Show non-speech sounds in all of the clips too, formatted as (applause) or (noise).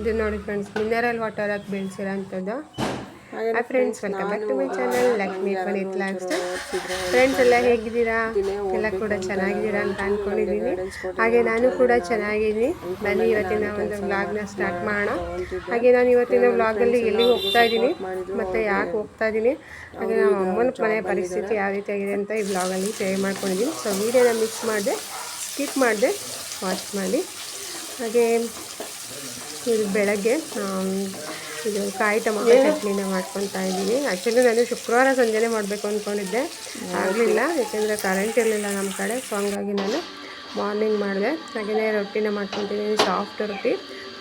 ಇದು ನೋಡಿ friends mineral water ಹಾಕಿ ಬೆಳೆಸಿರೋ ಅಂಥದ್ದು hi friends welcome back to my channel Lakshmi Puneeth style friends ಎಲ್ಲ ಹೇಗಿದ್ದೀರಾ? ಎಲ್ಲ ಕೂಡ ಚೆನ್ನಾಗಿದ್ದೀರಾ ಅಂತ ಅಂದ್ಕೊಂಡಿದ್ದೀನಿ ಹಾಗೆ ನಾನು ಕೂಡ ಚೆನ್ನಾಗಿದ್ದೀನಿ. ಬನ್ನಿ ಇವತ್ತಿನ ಒಂದು ವ್ಲಾಗ್ನ ಸ್ಟಾರ್ಟ್ ಮಾಡೋಣ. ಹಾಗೆ ನಾನು ಇವತ್ತಿನ ವ್ಲಾಗಲ್ಲಿ ಎಲ್ಲಿ ಹೋಗ್ತಾ ಇದ್ದೀನಿ? ಮತ್ತು ಯಾಕೆ ಹೋಗ್ತಾ ಇದ್ದೀನಿ? ಹಾಗೆ ನಮ್ಮ ಅಮ್ಮನ ಮನೆಯ ಪರಿಸ್ಥಿತಿ ಯಾವ ರೀತಿ ಆಗಿದೆ ಅಂತ ಈ ವ್ಲಾಗಲ್ಲಿ ಶೇರ್ ಮಾಡ್ಕೊಂಡಿದ್ದೀನಿ. ಸೊ ವೀಡಿಯೋನ ಮಿಕ್ಸ್ ಮಾಡಿದೆ ಸ್ಕಿಪ್ ಮಾಡಿದೆ ವಾಚ್ ಮಾಡಿ. ಹಾಗೆ ಇದು ಬೆಳಗ್ಗೆ ಇದು ಕಾಯಿ ಟೊಮೊಟೊ ಚಟ್ನಿನ ಮಾಡ್ಕೊತಾ ಇದ್ದೀನಿ ಆ್ಯಕ್ಚುಲಿ ನಾನು ಶುಕ್ರವಾರ ಸಂಜೆನೆ ಮಾಡಬೇಕು ಅಂದ್ಕೊಂಡಿದ್ದೆ ಆಗಲಿಲ್ಲ ಯಾಕೆಂದರೆ ಕರೆಂಟ್ ಇರಲಿಲ್ಲ ನಮ್ಮ ಕಡೆ ಸೊ ಹಂಗಾಗಿ ನಾನು ಮಾರ್ನಿಂಗ್ ಮಾಡಿದೆ. ಹಾಗೆಯೇ ರೊಟ್ಟಿನ ಮಾಡ್ಕೊತಿದ್ದೀನಿ ಸಾಫ್ಟ್ ರೊಟ್ಟಿ.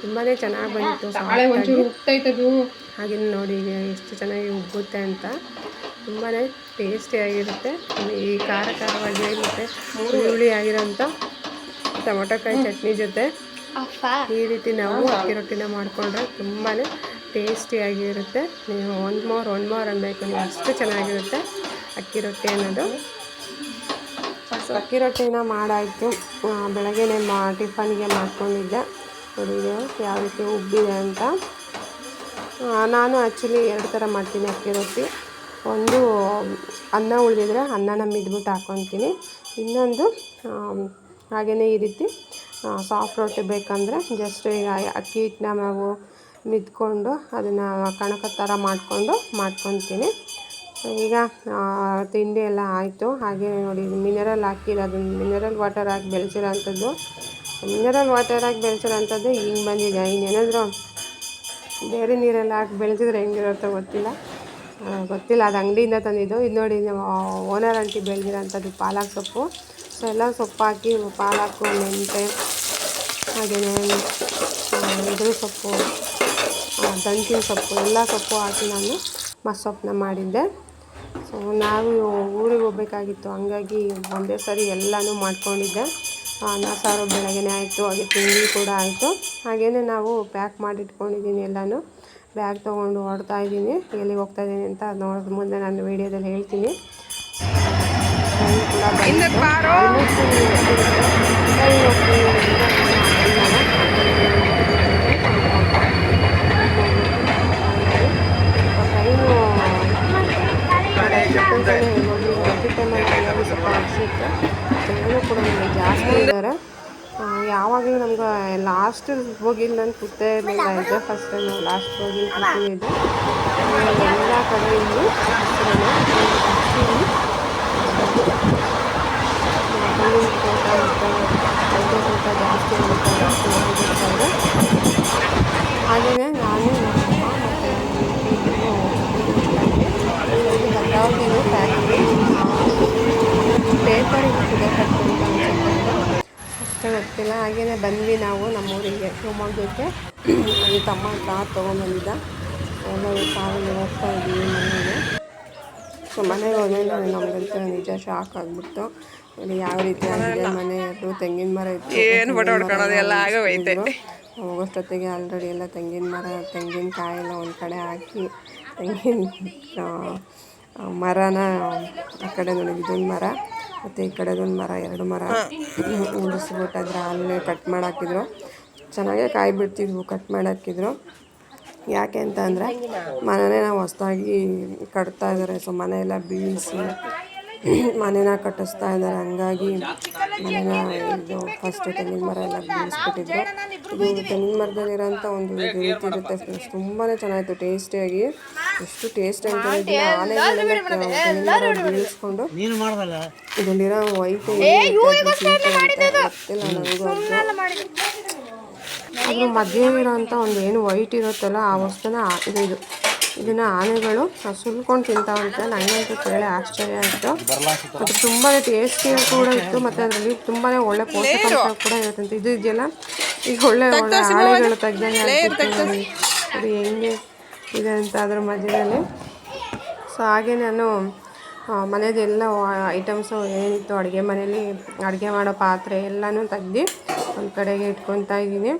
ತುಂಬಾ ಚೆನ್ನಾಗಿ ಬಂದಿತ್ತು ಹಾಗೆ ನೋಡಿ ಈಗ ಎಷ್ಟು ಚೆನ್ನಾಗಿ ಉಬ್ಬುತ್ತೆ ಅಂತ. ತುಂಬಾ ಟೇಸ್ಟಿಯಾಗಿರುತ್ತೆ ಈ ಖಾರ ಖಾರವಾಗಿ ಮತ್ತು ಹುಳಿ ಆಗಿರೋಂಥ ಟೊಮೊಟೊಕಾಯಿ ಚಟ್ನಿ ಜೊತೆ ಈ ರೀತಿ ನಾವು ಅಕ್ಕಿ ರೊಟ್ಟಿನ ಮಾಡಿಕೊಂಡ್ರೆ ತುಂಬಾ ಟೇಸ್ಟಿಯಾಗಿರುತ್ತೆ. ನೀವು ಒಂದು ಮೋರ್ ಒಂದು ಮೋರ್ ಅನ್ಬೇಕು ನೀವು ಅಷ್ಟು ಚೆನ್ನಾಗಿರುತ್ತೆ ಅಕ್ಕಿ ರೊಟ್ಟಿ ಅನ್ನೋದು. ಸೊ ಅಕ್ಕಿ ರೊಟ್ಟಿನ ಮಾಡಾಯಿತು. ಬೆಳಗ್ಗೆನೆ ಮಾ, ಟಿಫನ್ಗೆ ಮಾಡ್ಕೊಂಡಿದ್ದೆ. ನೋಡಿ ಯಾವ ರೀತಿ ಉಬ್ಬಿದೆ ಅಂತ. ನಾನು ಆ್ಯಕ್ಚುಲಿ ಎರಡು ಥರ ಮಾಡ್ತೀನಿ ಅಕ್ಕಿ ರೊಟ್ಟಿ. ಒಂದು ಅನ್ನ ಉಳಿದಿದ್ರೆ ಅನ್ನನ ಮಿದ್ಬಿಟ್ಟು ಹಾಕ್ಕೊತೀನಿ ಇನ್ನೊಂದು ಹಾಗೆಯೇ ಈ ರೀತಿ ಸಾಫ್ಟ್ ರೊಟ್ಟಿ ಬೇಕಂದರೆ ಜಸ್ಟ್ ಈಗ ಅಕ್ಕಿ ಹಿಟ್ಟನ್ನ ನಾವು ಮಿದ್ಕೊಂಡು ಅದನ್ನು ಕಣಕ ಥರ ಮಾಡಿಕೊಂಡು ಮಾಡ್ಕೊತೀನಿ. ಈಗ ತಿಂಡಿ ಎಲ್ಲ ಆಯಿತು. ಹಾಗೆ ನೋಡಿ ಮಿನರಲ್ ಹಾಕಿರೋದು ಮಿನರಲ್ ವಾಟರ್ ಹಾಕಿ ಬೆಳೆಸಿರೋ ಅಂಥದ್ದು ಮಿನರಲ್ ವಾಟರ್ ಹಾಕಿ ಬೆಳೆಸಿರೋ ಅಂಥದ್ದು ಹಿಂಗೆ ಬಂದಿದೆ. ಇನ್ನೇನಾದರೂ ಬೇರೆ ನೀರೆಲ್ಲ ಹಾಕಿ ಬೆಳೆಸಿದ್ರೆ ಹೆಂಗಿರುತ್ತೋ ಗೊತ್ತಿಲ್ಲ. ಗೊತ್ತಿಲ್ಲ. ಅದು ಅಂಗಡಿಯಿಂದ ತಂದಿದ್ದು. ಇದು ನೋಡಿ ಓನರ್ ಆಂಟಿ ಬೆಳೆದಿರೋಂಥದ್ದು ಪಾಲಕ್ ಸೊಪ್ಪು. ಸೊ ಎಲ್ಲ ಸೊಪ್ಪು ಹಾಕಿ ಪಾಲಕ್ಕು ಮೆಂತೆ ಹಾಗೆಯೇ ಇದ್ರ ಸೊಪ್ಪು. ದಂಟಿನ ಸೊಪ್ಪು ಎಲ್ಲ ಸೊಪ್ಪು ಹಾಕಿ ನಾನು ಮಸ್ಸೊಪ್ಪನ್ನ ಮಾಡಿದ್ದೆ. ಸೊ ನಾವು ಊರಿಗೆ ಹೋಗ್ಬೇಕಾಗಿತ್ತು. ಹಂಗಾಗಿ ಒಂದೇ ಸಾರಿ ಎಲ್ಲನೂ ಮಾಡ್ಕೊಂಡಿದ್ದೆ. ಅನ್ನ ಸಾರು ಬೆಳಗ್ಗೆನೇ ಆಯಿತು ಹಾಗೆ ತಿಂಡಿ ಕೂಡ ಆಯಿತು. ಹಾಗೆಯೇ ನಾವು ಪ್ಯಾಕ್ ಮಾಡಿಟ್ಕೊಂಡಿದ್ದೀನಿ ಎಲ್ಲನೂ. ಬ್ಯಾಗ್ ತೊಗೊಂಡು ಹೊಡ್ತಾ ಇದ್ದೀನಿ. ಎಲ್ಲಿಗೆ ಹೋಗ್ತಾ ಇದ್ದೀನಿ ಅಂತ ನೋಡಿದ ಮುಂದೆ ನಾನು ವೀಡಿಯೋದಲ್ಲಿ ಹೇಳ್ತೀನಿ. ಕೂಡ ಬಂದಿದೆ. Almost ಟ್ರೈನ್ ಹೋಗ್ತೀನಿ ಅಂತ ಟೈಮಲ್ಲಿ ಸ್ವಲ್ಪ ಅನಿಸುತ್ತೆ ಜನರು ಕೂಡ ನಮಗೆ ಜಾಸ್ತಿ ಇದ್ದಾರೆ ಯಾವಾಗಲೂ ನಮ್ಗೆ ಲಾಸ್ಟ್ ಹೋಗಿದ್ದು ನಾನು ಕೂತೇ ಇರಲಿಲ್ಲ ಇದೆ ಫಸ್ಟ್ ಟೈಮ್ ಲಾಸ್ಟ್ ಹೋಗಿ ಇದೆ ಎಲ್ಲ ಕಡೆ ಇಲ್ಲಿ ಜಾಸ್ತಿ ಹಾಗೆಯೇ ನಾನು ನಮ್ಮ ಮತ್ತು ಭದ್ರಾವತಿನೂ ಫ್ಯಾಕ್ಟ್ರಿ ಪೇಪರ್ ಇದೆ ಫ್ಯಾಕ್ಟ್ರಿ ಅಂತ ಅನ್ಸುತ್ತೆ ಅಷ್ಟೇ ಗೊತ್ತಿಲ್ಲ ಹಾಗೆಯೇ ಬಂದ್ವಿ ನಾವು ನಮ್ಮೂರಿಗೆ ಶಿವಮೊಗ್ಗಕ್ಕೆ. ನನ್ನ ತಮ್ಮ ಕಾರ್ ತೊಗೊಂಡ್ಬಂದಿದ್ದ. ಎಲ್ಲರೂ ಕಾರಲ್ಲಿ ಹೋಗ್ತಾ ಇದ್ದೀವಿ ಮನೆಗೆ. ಸೊ ಮನೆಗೆ ಹೋದ್ಮೇಲೆ ನಮಗಂತೂ ನಿಜ ಶಾಕ್ ಆಗಿಬಿಡ್ತು. ಅಲ್ಲಿ ಯಾವ ರೀತಿ ಆಗಿದೆ ಮನೆ ಅದು ತೆಂಗಿನ ಮರ ಇತ್ತು. ಏನು ಹೋಗೋಷ್ಟೊತ್ತಿಗೆ ಆಲ್ರೆಡಿ ಎಲ್ಲ ತೆಂಗಿನ ಮರ ತೆಂಗಿನಕಾಯಿ ಎಲ್ಲ ಒಂದು ಕಡೆ ಹಾಕಿ ತೆಂಗಿನ ಮರನ ಆ ಕಡೆ ಇದೊಂದು ಮರ ಮತ್ತು ಈ ಕಡೆದೊಂದು ಮರ ಎರಡು ಮರ. ಉಳಿಸ್ಬಿಟ್ಟು ಅದ್ರ ಅಲ್ಲೇ ಕಟ್ ಮಾಡಾಕಿದ್ರು. ಚೆನ್ನಾಗೇ ಕಾಯಿ ಬಿಡ್ತಿದ್ವು ಕಟ್ ಮಾಡಾಕಿದ್ರು. ಯಾಕೆ ಅಂತ ಅಂದರೆ ಮನೆನೇ ನಾವು ಹೊಸ್ದಾಗಿ ಕಟ್ತಾ ಇದ್ದಾರೆ ಸೊ ಮನೆಯೆಲ್ಲ ಬೀಳಿಸಿ (clears throat) ಮನೇನ ಕಟ್ಟಿಸ್ತಾ ಇದ್ದಾರೆ ಹಂಗಾಗಿ ಮನೇನ ಇದು ಫಸ್ಟ್ ತೆಂಗಿನ ಮರ ಎಲ್ಲ ಬೀಳಿಸ್ಬಿಟ್ಟಿದ್ರು. ತೆಂಗಿನ ಮರದಲ್ಲಿರೋಂಥ ಒಂದು ಇದು ರೀತಿ ಇರುತ್ತೆ ತುಂಬಾ ಚೆನ್ನಾಗಿತ್ತು ಟೇಸ್ಟಿಯಾಗಿ. ಎಷ್ಟು ಟೇಸ್ಟ್ ಅಂತ ಆನೆಗಳೆಲ್ಲ ಬೀಳಿಸ್ಕೊಂಡು ನೀನು ಮಾಡ್ದಲ್ಲ? ಇದರಲ್ಲಿರೋ ವೈಟ್ ಅದ್ರ ಮಧ್ಯೆ ಇರೋಂಥ ಒಂದು ಏನು ವೈಟ್ ಇರುತ್ತಲ್ಲ ಆ ವಸ್ತುನ ಇದು ಇದು. ಇದನ್ನ ಆನೆಗಳು ಸುಲ್ಕೊಂಡು ತಿಂತಾವಂತೆ. ನನಗಂತೂ ಕೇಳಿ ಆಶ್ಚರ್ಯ ಆಯಿತು. ಮತ್ತು ತುಂಬಾ ಟೇಸ್ಟಿ ಕೂಡ ಇತ್ತು. ಮತ್ತು ಅದರಲ್ಲಿ ತುಂಬಾ ಒಳ್ಳೆ ಪೋಷಕಾಂಶ ಕೂಡ ಇರುತ್ತಂತೆ. ಇದು ಇದೆಯಲ್ಲ ಈಗ ಒಳ್ಳೆ ಒಳ್ಳೆ ತೆಗ್ದಂಗೆ ಅದು ಹೆಂಗೆ ಇದೆ ಅಂತ ಅದ್ರ ಮಧ್ಯದಲ್ಲಿ. ಸೊ ಹಾಗೆ ನಾನು ಮನೆಯದೆಲ್ಲ ಐಟಮ್ಸು ಏನಿತ್ತು ಅಡುಗೆ ಮನೇಲಿ ಅಡುಗೆ ಮಾಡೋ ಪಾತ್ರೆ ಎಲ್ಲನೂ ತೆಗ್ದು ಒಂದು ಕಡೆಗೆ ಇಟ್ಕೊತಾ ಇದ್ದೀನಿ.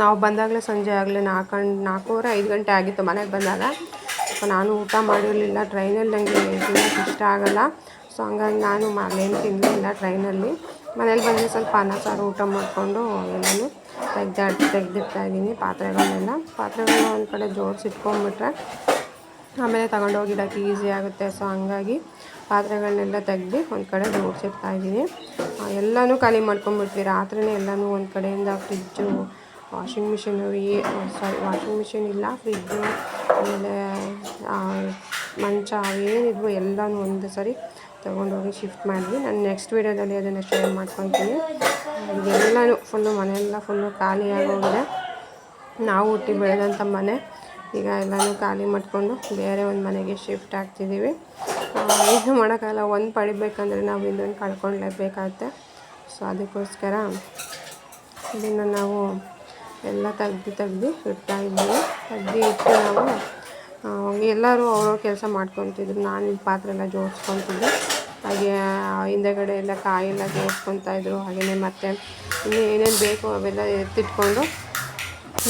ನಾವು ಬಂದಾಗಲೇ ಸಂಜೆ ಆಗಲೇ ನಾಲ್ಕು ಗಂಟೆ ನಾಲ್ಕೂವರೆ ಐದು ಗಂಟೆ ಆಗಿತ್ತು ಮನೆಗೆ ಬಂದಾಗ. ಸೊ ನಾನು ಊಟ ಮಾಡಿರಲಿಲ್ಲ ಟ್ರೈನಲ್ಲಿ ನನಗೆ ತಿನ್ನೋಕ್ಕೆ ಇಷ್ಟ ಆಗಲ್ಲ. ಸೊ ಹಂಗಾಗಿ ನಾನು ಮನೇನು ತಿನ್ನಲಿಲ್ಲ ಟ್ರೈನಲ್ಲಿ ಮನೇಲಿ ಬಂದು ಸ್ವಲ್ಪ ಅನ್ನ, ಸಾರು, ಊಟ ಮಾಡಿಕೊಂಡು ಎಲ್ಲನೂ ತೆಗ್ದಾಡ್ ತೆಗೆದಿಡ್ತಾ ಇದ್ದೀನಿ ಪಾತ್ರೆಗಳನ್ನೆಲ್ಲ. ಪಾತ್ರೆಗಳನ್ನ ಒಂದು ಕಡೆ ಜೋಡಿಸಿಟ್ಕೊಂಡ್ಬಿಟ್ರೆ ಆಮೇಲೆ ತಗೊಂಡೋಗಿಡೋಕ್ಕೆ ಈಸಿ ಆಗುತ್ತೆ. ಸೊ ಹಂಗಾಗಿ ಪಾತ್ರೆಗಳನ್ನೆಲ್ಲ ತೆಗ್ದು ಒಂದು ಕಡೆ ಜೋಡಿಸಿಡ್ತಾ ಇದ್ದೀನಿ. ಎಲ್ಲನೂ ಖಾಲಿ ಮಾಡ್ಕೊಂಡ್ಬಿಡ್ತೀವಿ ರಾತ್ರಿನೇ ಎಲ್ಲನೂ ಒಂದು ಕಡೆಯಿಂದ ಫ್ರಿಜ್ಜು ವಾಷಿಂಗ್ ಮಿಷಿನು ಏ ಸಾರಿ ವಾಷಿಂಗ್ ಮಿಷಿನ್ ಇಲ್ಲ ಫ್ರಿಜ್ಜು ಆಮೇಲೆ ಮಂಚ ಏನಿದ್ವು ಎಲ್ಲನೂ ಒಂದು ಸರಿ ತೊಗೊಂಡೋಗಿ ಶಿಫ್ಟ್ ಮಾಡಿದ್ವಿ. ನಾನು ನೆಕ್ಸ್ಟ್ ವೀಡಿಯೋದಲ್ಲಿ ಅದನ್ನು ಶೇರ್ ಮಾಡ್ಕೊತೀನಿ. ಎಲ್ಲನೂ ಫುಲ್ಲು ಮನೆಯೆಲ್ಲ ಫುಲ್ಲು ಖಾಲಿ ಆಗೋಗಿದೆ. ನಾವು ಹುಟ್ಟಿ ಬೆಳೆದಂಥ ಮನೆ. ಈಗ ಎಲ್ಲನೂ ಖಾಲಿ ಮಾಡಿಕೊಂಡು ಬೇರೆ ಒಂದು ಮನೆಗೆ ಶಿಫ್ಟ್ ಆಗ್ತಿದ್ದೀವಿ ಇದು ಮಾಡೋಕ್ಕಾಗಲ್ಲ ಒಂದು ಪಡಿಬೇಕಂದ್ರೆ ನಾವು ಇನ್ನೊಂದು ಕಳ್ಕೊಳ್ಳೇಬೇಕಾಗುತ್ತೆ ಸೊ ಅದಕ್ಕೋಸ್ಕರ ಇದನ್ನು ನಾವು ಎಲ್ಲ ತೆಗ್ದು ತೆಗ್ದು ಇಡ್ತಾ ತೆಗ್ದು ಇಟ್ಟು ನಾವು ಎಲ್ಲರೂ ಅವ್ರವ್ರ ಕೆಲಸ ಮಾಡ್ಕೊತಿದ್ರು. ನಾನು ಪಾತ್ರೆ ಎಲ್ಲ ಜೋಡಿಸ್ಕೊತಿದ್ದೆ. ಹಾಗೆ ಹಿಂದೆಗಡೆ ಎಲ್ಲ ಕಾಯೆಲ್ಲ ಜೋಡಿಸ್ಕೊತಾಯಿದ್ರು ಹಾಗೆಯೇ ಮತ್ತೆ ಇನ್ನು ಏನೇನು ಬೇಕು ಅವೆಲ್ಲ ಎತ್ತಿಟ್ಕೊಂಡು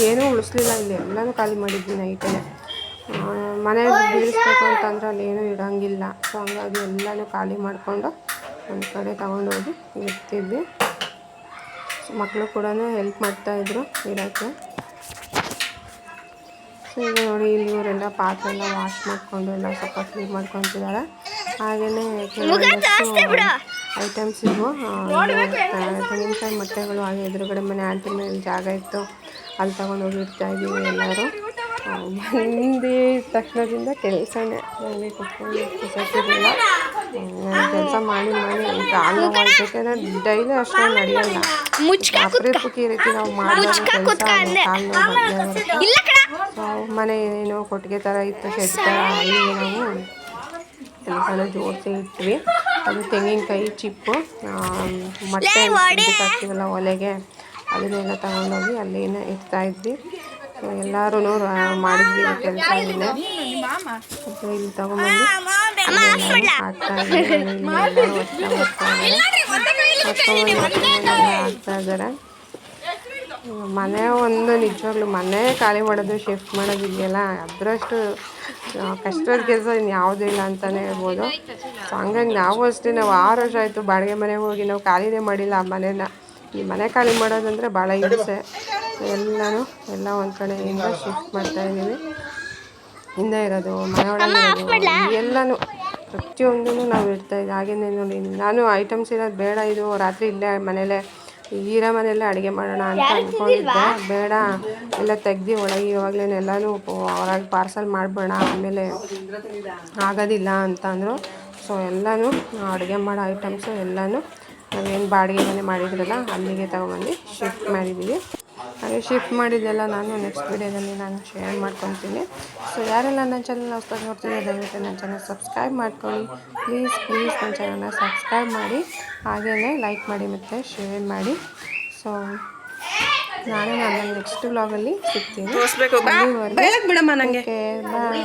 ಏನೂ ಉಳಿಸ್ಲಿಲ್ಲ. ಇಲ್ಲಿ ಎಲ್ಲನೂ ಖಾಲಿ ಮಾಡಿದ್ವಿ ನೈಟೇ ಮನೆ ಬೀಳಿಸ್ಬೇಕು ಅಂತಂದ್ರೆ ಅಲ್ಲಿ ಏನೂ ಇಡೋಂಗಿಲ್ಲ. ಸೊ ಹಂಗಾಗಿ ಎಲ್ಲನೂ ಖಾಲಿ ಮಾಡಿಕೊಂಡು ಒಂದು ಕಡೆ ತಗೊಂಡೋಗಿ ಇರ್ತಿದ್ವಿ ಮಕ್ಕಳು ಕೂಡ ಹೆಲ್ಪ್ ಮಾಡ್ತಾಯಿದ್ರು ಇರೋಕ್ಕೆ. ಈಗ ನೋಡಿ ಇಲ್ಲಿ ಇವರೆಲ್ಲ ಪಾತ್ರೆ ಎಲ್ಲ ವಾಶ್ ಮಾಡಿಕೊಂಡು ಎಲ್ಲ ಸ್ವಲ್ಪ ಕ್ಲೀನ್ ಮಾಡ್ಕೊತಿದ್ದಾರೆ. ಹಾಗೆಯೇ ಐಟಮ್ಸ್ ಇವು. ತೆಂಗಿನಕಾಯಿ ಮೊಟ್ಟೆಗಳು ಹಾಗೆ ಎದುರುಗಡೆ ಮನೆ ಆಂಟಿ ಮೇಲೆ ಜಾಗ ಇತ್ತು. ಅಲ್ಲಿ ತೊಗೊಂಡೋಗಿ ಇಡ್ತಾ ಇದ್ದೀವಿ ಎಲ್ಲರೂ. ಬಂದು ತಕ್ಷಣದಿಂದ ಕೆಲಸನೇ. ಅಲ್ಲಿ ಕುತ್ಕೊಂಡು ಕುಸತ್ತಿರಲಿಲ್ಲ ಕೆಲಸ ಮಾಡಿ ಮಾಡಿ ಕಾಲು ನೋವಾಗ್ಬೇಕಂದ್ರೆ ಡೈಲಿ ಅಷ್ಟೊಂದು ನಡೆಯಲ್ಲ. ಅಪರೂಪಕ್ಕೆ ಈ ರೀತಿ ನಾವು ಮಾಡಿ ಕೆಲಸ ಕಾಲು ನೋವು ಮನೆ ಏನೋ ಕೊಟ್ಟಿಗೆ ಥರ ಇತ್ತು ಶೆಡ್ ಥರ ಅಲ್ಲಿಗೆ ನಾವು ಕೆಲಸನ ಜೋಡಿಸಿ ಇಟ್ವಿ ಅದು ತೆಂಗಿನಕಾಯಿ ಚಿಪ್ಪು ಮತ್ತೆ ಮೊಟ್ಟೆ ಹಾಕ್ತೀವಲ್ಲ ಒಲೆಗೆ ಅದನ್ನೆಲ್ಲ ತಗೊಂಡೋಗಿ ಅಲ್ಲೇನೇ ಇಡ್ತಾ ಇದ್ವಿ. ಸೊ ಎಲ್ಲರೂ ಮಾಡಿದ್ವಿ ಕೆಲಸ ಇಲ್ಲ ಇಲ್ಲಿ ತಗೊಂಡ್ಬಂದು ಹಾಕ್ತಾ ಇದ್ದಾರೆ ಹೊತ್ಕೊಂಡ್ಬಂದು ಹೊತ್ಕೊಂಡ್ಬಂದು ಎಲ್ಲ ಹಾಕ್ತಾ ಇದ್ದಾರೆ ಮನೆ ಒಂದು ನಿಜವಾಗ್ಲೂ ಮನೆ ಖಾಲಿ ಮಾಡೋದು ಶಿಫ್ಟ್ ಮಾಡೋದು ಇದೆಯಲ್ಲ ಅದರಷ್ಟು ಕಷ್ಟದ ಕೆಲಸ ಇನ್ನು ಯಾವುದೂ ಇಲ್ಲ ಅಂತಲೇ ಹೇಳ್ಬೋದು. ಸೊ ಹಂಗಾಗಿ ನಾವು ಅಷ್ಟೇ ನಾವು ಆರು ವರ್ಷ ಆಯಿತು ಬಾಡಿಗೆ ಮನೆಗೆ ಹೋಗಿ ನಾವು ಖಾಲಿನೇ ಮಾಡಿಲ್ಲ ಆ ಮನೇನ. ಈ ಮನೆ ಖಾಲಿ ಮಾಡೋದಂದರೆ ಭಾಳ ಹಿಂಸೆ. ಎಲ್ಲನೂ ಎಲ್ಲ ಒಂದು ಕಡೆಯಿಂದ ಶಿಫ್ಟ್ ಮಾಡ್ತಾ ಇದ್ದೀವಿ. ಹಿಂದೆ ಇರೋದು ಮನೆ ಒಳಗೆ ಇರೋದು ಎಲ್ಲನೂ ಪ್ರತಿಯೊಂದೂ ನಾವು ಇಡ್ತಾ ಇದ್ದೀವಿ. ಹಾಗೇನೆ ನೋಡಿ ನಾನು ಐಟಮ್ಸ್ ಇರೋದು ಬೇಡ ಇದು ರಾತ್ರಿ ಇಲ್ಲೇ ಮನೇಲೆ ಈರ ಮನೆಯಲ್ಲೇ ಅಡುಗೆ ಮಾಡೋಣ ಅಂತ ಅಂದ್ಕೊಂಡಿದ್ದೆ. ಬೇಡ. ಎಲ್ಲ ತೆಗ್ದು ಒಳಗೆ ಇವಾಗಲೇ ಎಲ್ಲನೂ ಹೊರಗೆ ಪಾರ್ಸಲ್ ಮಾಡಿಬಿಡೋಣ. ಆಮೇಲೆ ಆಗೋದಿಲ್ಲ ಅಂತ ಅಂದರು. ಸೊ ಎಲ್ಲನೂ ಅಡುಗೆ ಮಾಡೋ ಐಟಮ್ಸು ಎಲ್ಲನೂ ನಾವೇನು ಬಾಡಿಗೆ ಮನೆ ಮಾಡಿದ್ರಲ್ಲ ಅಲ್ಲಿಗೆ ತಗೊಂಬಂದು ಶಿಫ್ಟ್ ಮಾಡಿದ್ದೀವಿ ಶಿಫ್ಟ್ ಮಾಡಿದ್ದೆಲ್ಲ ನಾನು ನೆಕ್ಸ್ಟ್ ವೀಡಿಯೋದಲ್ಲಿ ನಾನು ಶೇರ್ ಮಾಡ್ಕೊತೀನಿ. ಸೊ ಯಾರೆಲ್ಲ ನನ್ನ ಚಾನಲ್ ಹೊಸ್ದಾಗಿ ನೋಡ್ತೀನಿ ದಯವಿಟ್ಟು ನನ್ನ ಚಾನಲ್ ಸಬ್ಸ್ಕ್ರೈಬ್ ಮಾಡ್ಕೊಳ್ಳಿ. ಪ್ಲೀಸ್ ಪ್ಲೀಸ್ ನನ್ನ ಚಾನಲ್ನ ಸಬ್ಸ್ಕ್ರೈಬ್ ಮಾಡಿ. ಹಾಗೆಯೇ ಲೈಕ್ ಮಾಡಿ ಮತ್ತು ಶೇರ್ ಮಾಡಿ. ಸೊ ನಾನು ನನ್ನ ನೆಕ್ಸ್ಟ್ ವ್ಲಾಗಲ್ಲಿ ಸಿಗ್ತೀನಿ. ನನಗೆ ಬಾಯ್